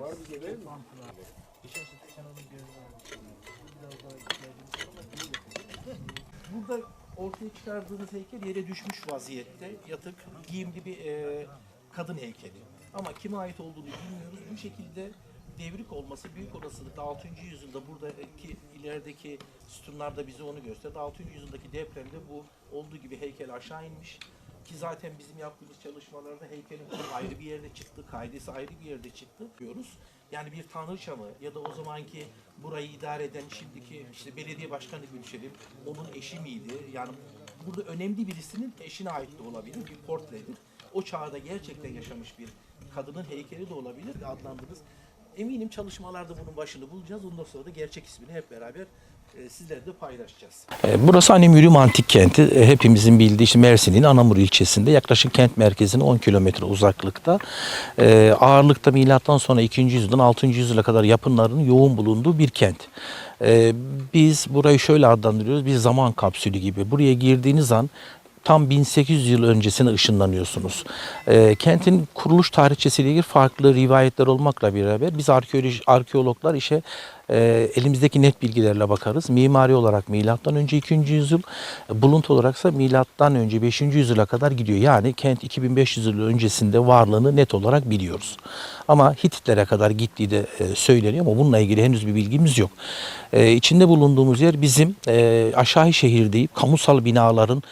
Var bize değil mi? Burada ortaya çıkardığınız heykel yere düşmüş vaziyette yatık giyimli bir e, kadın heykeli. Ama kime ait olduğunu bilmiyoruz. Bu şekilde devrik olması büyük olasılıkla 6. yüzyılda buradaki ilerideki sütunlarda bize onu gösterdi. 6. yüzyıldaki depremde bu olduğu gibi heykel aşağı inmiş. Ki zaten bizim yaptığımız çalışmalarda heykelin ayrı bir yerde çıktı, kaidesi ayrı bir yerde çıktı diyoruz. Yani bir tanrıça mı ya da o zamanki burayı idare eden şimdiki işte belediye başkanı Gülşen'in onun eşi miydi? Yani burada önemli birisinin eşine ait de olabilir, bir portredir. O çağda gerçekten yaşamış bir kadının heykeli de olabilir adlandınız. Eminim çalışmalarda bunun başını bulacağız. Ondan sonra da gerçek ismini hep beraber e, sizlerle paylaşacağız. E, Burası Annemürüm Antik Kenti. E, Hepimizin bildiği işte Mersin'in Anamur ilçesinde yaklaşık kent merkezine 10 kilometre uzaklıkta. Ağırlıkta milattan sonra 2. yüzyıldan 6. yüzyıla kadar yapınların yoğun bulunduğu bir kent. Biz burayı şöyle adlandırıyoruz. Bir zaman kapsülü gibi. Buraya girdiğiniz an tam 1800 yıl öncesine ışınlanıyorsunuz. Ee, kentin kuruluş tarihçesiyle ilgili farklı rivayetler olmakla beraber biz arkeoloji, arkeologlar işe e, elimizdeki net bilgilerle bakarız. Mimari olarak milattan önce 2. yüzyıl, buluntu olaraksa milattan önce 5. yüzyıla kadar gidiyor. Yani kent 2500 yıl öncesinde varlığını net olarak biliyoruz. Ama Hititlere kadar gittiği de e, söyleniyor ama bununla ilgili henüz bir bilgimiz yok. E, içinde bulunduğumuz yer bizim e, aşağı şehir deyip kamusal binaların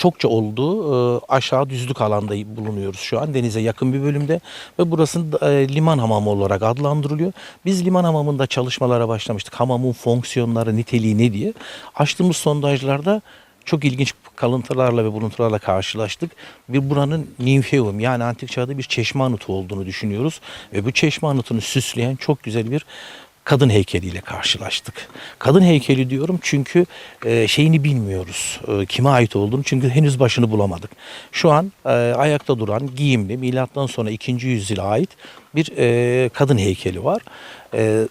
çokça olduğu e, aşağı düzlük alanda bulunuyoruz şu an denize yakın bir bölümde ve burası e, liman hamamı olarak adlandırılıyor. Biz liman hamamında çalışmalara başlamıştık. Hamamın fonksiyonları, niteliği ne diye. Açtığımız sondajlarda çok ilginç kalıntılarla ve buluntularla karşılaştık. Bir buranın nimfeum yani antik çağda bir çeşme anıtı olduğunu düşünüyoruz ve bu çeşme anıtını süsleyen çok güzel bir kadın heykeliyle karşılaştık. Kadın heykeli diyorum çünkü e, şeyini bilmiyoruz. E, kime ait olduğunu çünkü henüz başını bulamadık. Şu an e, ayakta duran giyimli milattan sonra 2. yüzyıla ait bir e, kadın heykeli var. E,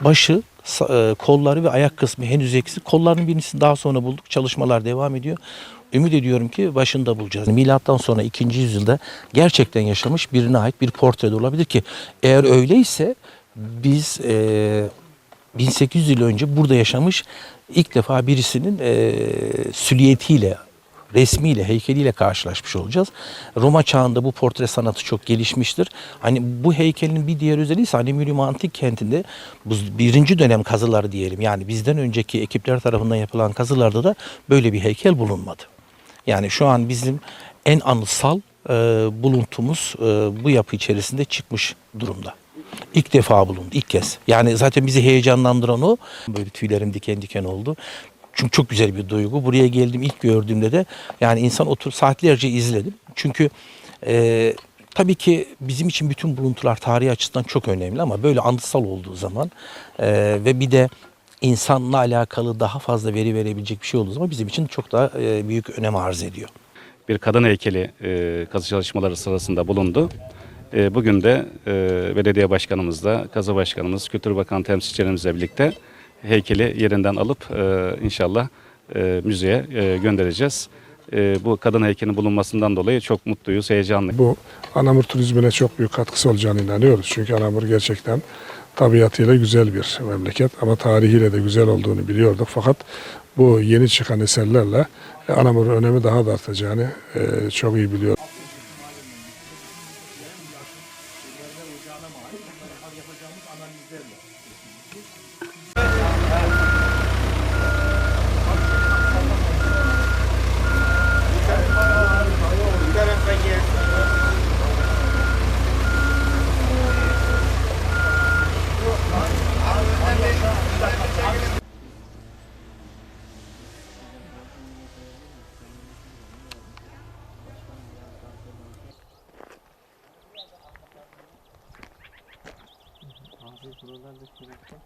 başı, e, kolları ve ayak kısmı henüz eksik. Kollarının birisini daha sonra bulduk. Çalışmalar devam ediyor. Ümit ediyorum ki başında bulacağız. Milattan sonra 2. yüzyılda gerçekten yaşamış birine ait bir portre de olabilir ki eğer öyleyse biz e, 1800 yıl önce burada yaşamış ilk defa birisinin e, süliyetiyle resmiyle, heykeliyle karşılaşmış olacağız. Roma çağında bu portre sanatı çok gelişmiştir. Hani bu heykelin bir diğer özelliği ise Annemurium Antik kentinde bu birinci dönem kazıları diyelim. Yani bizden önceki ekipler tarafından yapılan kazılarda da böyle bir heykel bulunmadı. Yani şu an bizim en anısal e, buluntumuz e, bu yapı içerisinde çıkmış durumda. İlk defa bulundu, ilk kez. Yani zaten bizi heyecanlandıran o. Böyle tüylerim diken diken oldu. Çünkü çok güzel bir duygu. Buraya geldim ilk gördüğümde de yani insan otur saatlerce izledim. Çünkü e, tabii ki bizim için bütün buluntular tarihi açısından çok önemli ama böyle anısal olduğu zaman e, ve bir de insanla alakalı daha fazla veri verebilecek bir şey olduğu zaman bizim için çok daha e, büyük önem arz ediyor. bir kadın heykeli e, kazı çalışmaları sırasında bulundu. E, bugün de e, belediye başkanımızla, kazı başkanımız, Kültür Bakan temsilcilerimizle birlikte heykeli yerinden alıp e, inşallah e, müzeye e, göndereceğiz. E, bu kadın heykelinin bulunmasından dolayı çok mutluyuz, heyecanlıyız. Bu Anamur turizmine çok büyük katkısı olacağını inanıyoruz. Çünkü Anamur gerçekten tabiatıyla güzel bir memleket ama tarihiyle de güzel olduğunu biliyorduk. Fakat bu yeni çıkan eserlerle e, Anamur'un önemi daha da artacağını e, çok iyi biliyoruz. Bazı buralarda